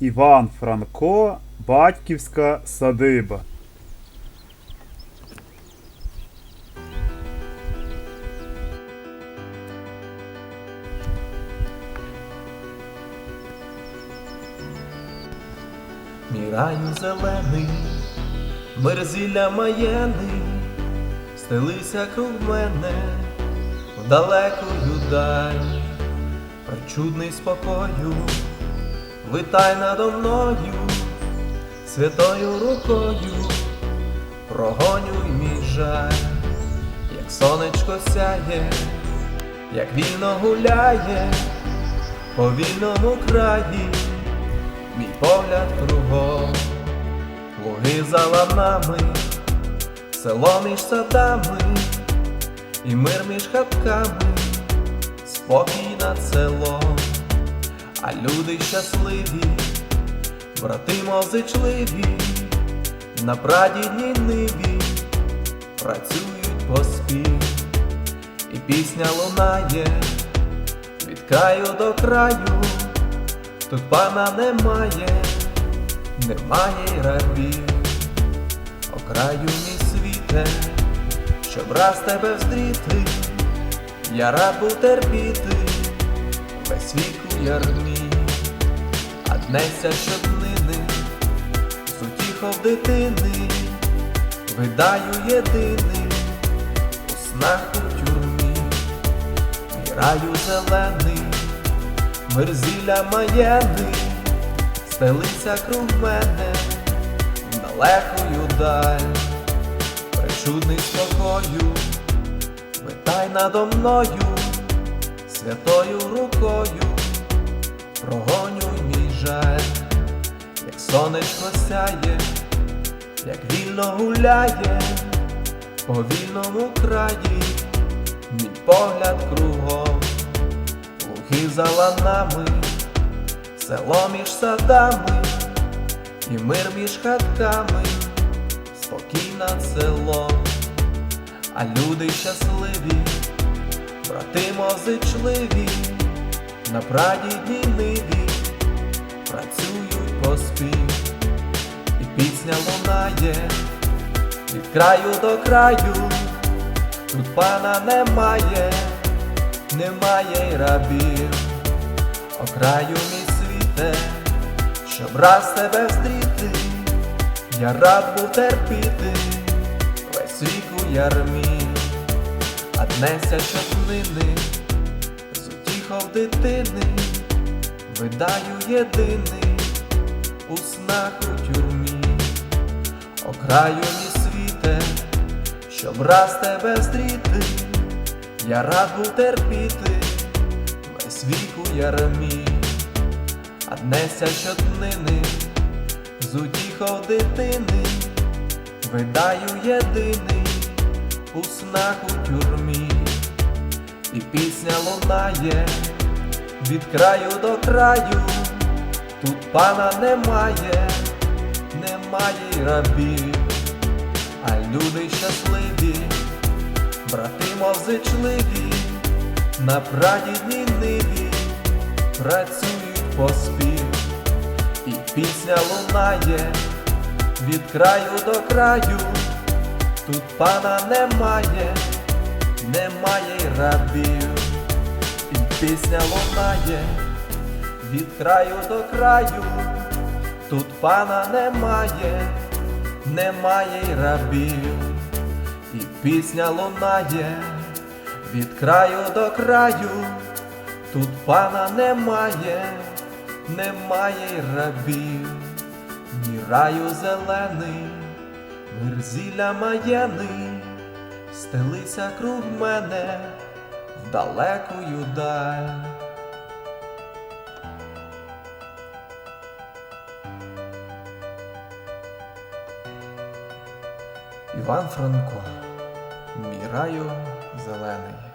Іван Франко, Батьківська садиба. Мій раю зелений, мерзілля маєний, стелися круг мене в далекою даль, причудний спокою, витай надо мною, святою рукою, прогонюй мій жаль, як сонечко сяє, як вільно гуляє по вільному краї мій погляд кругом, луги за ланами, село між садами, і мир між хатками, спокій над селом, а люди щасливі, брати мозичливі, на прадідній ниві працюють поспіль, і пісня лунає від краю до краю. Тут пана немає, немає й рабів, окраю мій світе, щоб раз тебе встріти, я рад терпіти весь вік у ярмі, щоднини, з утіхов дитини, видаю єдиний у снах у тюрмі, мій раю зелений мерзіля маєни, стелися круг мене далекою даль, причудний спокою, витай надо мною, святою рукою, прогонюй мій жаль, як сонечко сяє, як вільно гуляє, по вільному краї, мій погляд кругом луги за ланами, село між садами, і мир між хатками, спокій над селом, а люди щасливі, брати мозичливі, на прадідній ниві працюють поспіль, і пісня лунає від краю до краю, тут пана немає немає й рабів, окраю мій світе, щоб раз тебе встріти, я рад був терпіти весь вік у ярмі, а днеся щоднини, з утіхов дитини, видаю єдиний у снах у тюрмі, окраю мій світе, щоб раз тебе встріти. Я рад був терпіти весь вік у ярмі, а днеся щоднини, з утіхов дитини, видаю єдиний у снах у тюрмі, і пісня лунає від краю до краю, тут пана немає, немає рабів, а люди щасливі брати мовзичливі, на прадідній ниві працюють поспіль, і пісня лунає від краю до краю, тут пана немає, немає рабів, пісня лунає від краю до краю, тут пана немає, немає й рабів. І пісня лунає від краю до краю, тут пана немає, немає й рабів, ні раю зелений, мерзіля маєний, стелися круг мене далекою даль. Іван Франко, мій раю зелений.